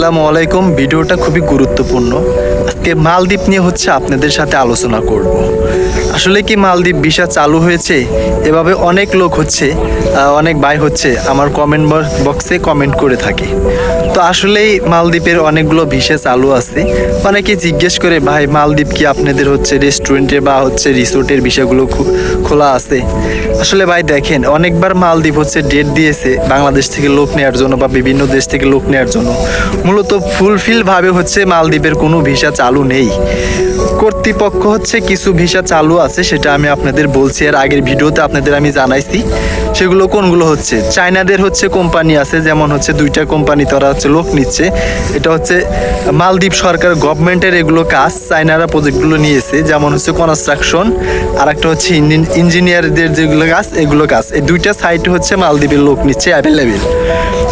আসসালামু আলাইকুম। ভিডিওটা খুবই গুরুত্বপূর্ণ। আজকে মালদ্বীপ নিয়ে হচ্ছে আপনাদের সাথে আলোচনা করব। আসলে কি মালদ্বীপ ভিসা চালু হয়েছে? এভাবে অনেক লোক হচ্ছে অনেক ভাই হচ্ছে আমার কমেন্ট বক্সে কমেন্ট করে থাকে। তো আসলেই মালদ্বীপের অনেকগুলো ভিসা চালু আছে। অনেকে জিজ্ঞেস করে, ভাই, মালদ্বীপ কি আপনাদের হচ্ছে রেস্টুরেন্টে বা হচ্ছে রিসোর্টের বিষয়গুলো খোলা আছে? আসলে ভাই, দেখেন, অনেকবার মালদ্বীপ হচ্ছে ডেট দিয়েছে বাংলাদেশ থেকে লোক নেওয়ার জন্য বা বিভিন্ন দেশ থেকে লোক নেওয়ার জন্য। মূলত ফুলফিল ভাবে হচ্ছে মালদ্বীপের কোনো ভিসা চালু নেই। কর্তৃপক্ষ হচ্ছে কিছু ভিসা চালু আছে, সেটা আমি আপনাদের বলছি। এর আগের ভিডিওতে আপনাদের আমি জানাইছি, সেগুলো কোনগুলো হচ্ছে? চায়নাদের হচ্ছে কোম্পানি আছে, যেমন হচ্ছে দুইটা কোম্পানি তারা হচ্ছে লোক নিচ্ছে। এটা হচ্ছে মালদ্বীপ সরকার গভর্নমেন্টের এগুলো কাজ, চায়নারা প্রজেক্টগুলো নিয়েছে। যেমন হচ্ছে কনস্ট্রাকশন আর একটা হচ্ছে ইঞ্জিনিয়ারদের যেগুলো কাজ, এগুলো কাজ। এই দুইটা সাইট হচ্ছে মালদ্বীপের লোক নিচ্ছে অ্যাভেলেবেল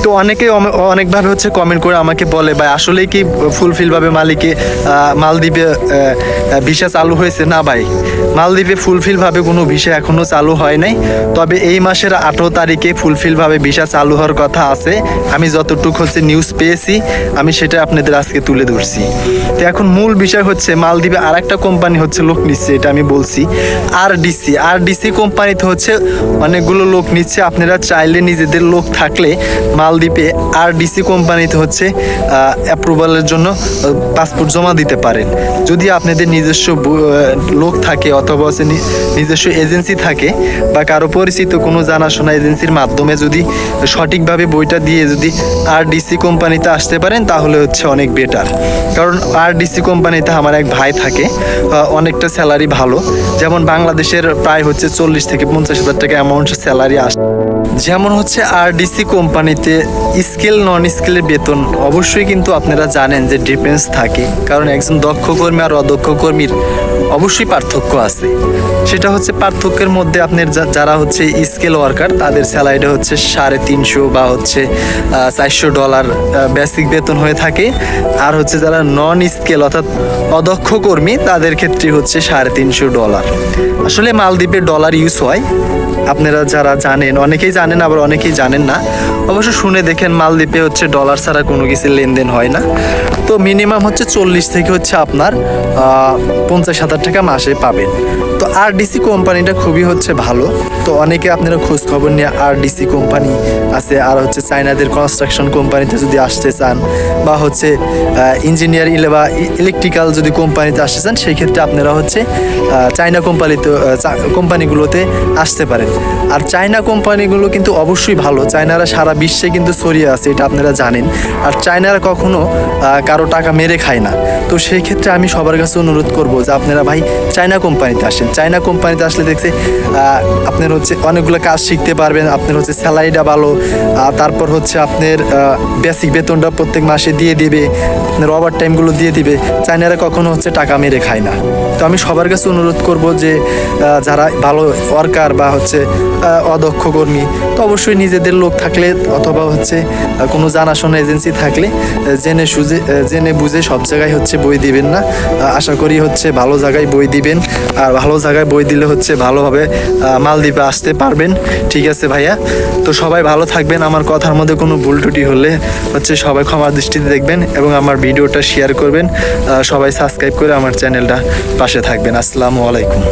তো অনেকে অনেকভাবে হচ্ছে কমেন্ট করে আমাকে বলে, ভাই, আসলেই কি ফুলফিলভাবে মালিকে মালদ্বীপে ভিসা চালু হয়েছে না ভাই? মালদ্বীপে ফুলফিলভাবে কোনো ভিসা এখনও চালু হয় নাই। তবে এই মাসের আঠেরো তারিখে ফুলফিলভাবে ভিসা চালু হওয়ার কথা আছে। আমি যতটুকু হচ্ছে নিউজ পেয়েছি, আমি সেটা আপনাদের আজকে তুলে ধরছি। তো এখন মূল বিষয় হচ্ছে মালদ্বীপে আর একটা কোম্পানি হচ্ছে লোক নিচ্ছে, এটা আমি বলছি। আর ডিসি আর ডিসি কোম্পানিতে হচ্ছে অনেকগুলো লোক নিচ্ছে। আপনারা চাইলে নিজেদের লোক থাকলে মালদ্বীপে আর ডিসি কোম্পানিতে হচ্ছে অ্যাপ্রুভালের জন্য পাসপোর্ট জমা দিতে পারেন। যদি আপনাদের নিজস্ব লোক থাকে অথবা নিজস্ব এজেন্সি থাকে বা কারও পরিচিত কোনো জানাশোনা এজেন্সির মাধ্যমে যদি সঠিকভাবে বইটা দিয়ে যদি আর ডিসি কোম্পানিতে আসতে পারেন, তাহলে হচ্ছে অনেক বেটার কারণ আর ডিসি কোম্পানিতে আমার এক ভাই থাকে অনেকটা স্যালারি ভালো। যেমন বাংলাদেশের প্রায় হচ্ছে চল্লিশ থেকে পঞ্চাশ হাজার টাকা অ্যামাউন্ট স্যালারি আসে যেমন হচ্ছে আরডিসি কোম্পানিতে স্কেল নন স্কেলের বেতন অবশ্যই কিন্তু আপনারা জানেন যে ডিফারেন্স থাকে। কারণ একজন দক্ষ কর্মী আর অদক্ষ কর্মীর অবশ্যই পার্থক্য আছে। সেটা হচ্ছে পার্থক্যের মধ্যে আপনার যারা হচ্ছে স্কেল ওয়ার্কার তাদের স্যালারিটা হচ্ছে সাড়ে তিনশো বা হচ্ছে চারশো ডলার বেসিক বেতন হয়ে থাকে। আর হচ্ছে যারা নন স্কেল অর্থাৎ অদক্ষ কর্মী, তাদের ক্ষেত্রে হচ্ছে সাড়ে তিনশো ডলার আসলে মালদ্বীপে ডলার ইউজ হয়। আপনারা যারা জানেন, অনেকেই জানেন, আবার অনেকেই জানেন না। অবশ্য শুনে দেখেন মালদ্বীপে হচ্ছে ডলার ছাড়া কোনো কিছু লেনদেন হয় না। তো মিনিমাম হচ্ছে চল্লিশ থেকে হচ্ছে আপনার পঞ্চাশ হাজার টাকা মাসে পাবেন। তো আর ডিসি কোম্পানিটা খুবই হচ্ছে ভালো। তো অনেকে আপনারা খোঁজ খবর নিয়ে আরডিসি কোম্পানি আছে, আর হচ্ছে চায়নাদের কনস্ট্রাকশন কোম্পানিতে যদি আসতে চান, বা হচ্ছে ইঞ্জিনিয়ার বা ইলেকট্রিক্যাল যদি কোম্পানিতে আসতে চান, সেই ক্ষেত্রে আপনারা হচ্ছে চায়না কোম্পানিতে কোম্পানিগুলোতে আসতে পারেন। আর চায়না কোম্পানিগুলো কিন্তু অবশ্যই ভালো। চায়নারা সারা বিশ্বে কিন্তু ছড়িয়ে আছে, এটা আপনারা জানেন। আর চায়নারা কখনো কারও টাকা মেরে খায় না। তো সেই ক্ষেত্রে আমি সবার কাছে অনুরোধ করব যে আপনারা ভাই চায়না কোম্পানিতে আসেন। চায়না কোম্পানিতে আসলে দেখছে আপনার হচ্ছে অনেকগুলো কাজ শিখতে পারবেন, আপনার হচ্ছে স্যালারিটা ভালো তারপর হচ্ছে আপনার বেসিক বেতনটা প্রত্যেক মাসে দিয়ে দিবে, আপনার ওভার টাইমগুলো দিয়ে দিবে। চায়নারা কখনো হচ্ছে টাকা মেরে খায় না। তো আমি সবার কাছে অনুরোধ করব যে যারা ভালো ওয়ার্কার বা হচ্ছে অদক্ষ কর্মী, তো অবশ্যই নিজেদের লোক থাকলে অথবা হচ্ছে কোনো জানাশোনা এজেন্সি থাকলে জেনে সুজে জেনে বুঝে সব জায়গায় হচ্ছে বই দিবেন না। আশা করি হচ্ছে ভালো জায়গায় বই দিবেন, আর ভালো জায়গায় বই দিলে হচ্ছে ভালোভাবে মালদ্বীপে আসতে পারবেন। ঠিক আছে ভাইয়া? তো সবাই ভালো থাকবেন। আমার কথার মধ্যে কোনো ভুল টুটি হলে হচ্ছে সবাই ক্ষমার দৃষ্টিতে দেখবেন এবং আমার ভিডিওটা শেয়ার করবেন। সবাই সাবস্ক্রাইব করে আমার চ্যানেলটা পাশে থাকবেন। আসসালামু আলাইকুম।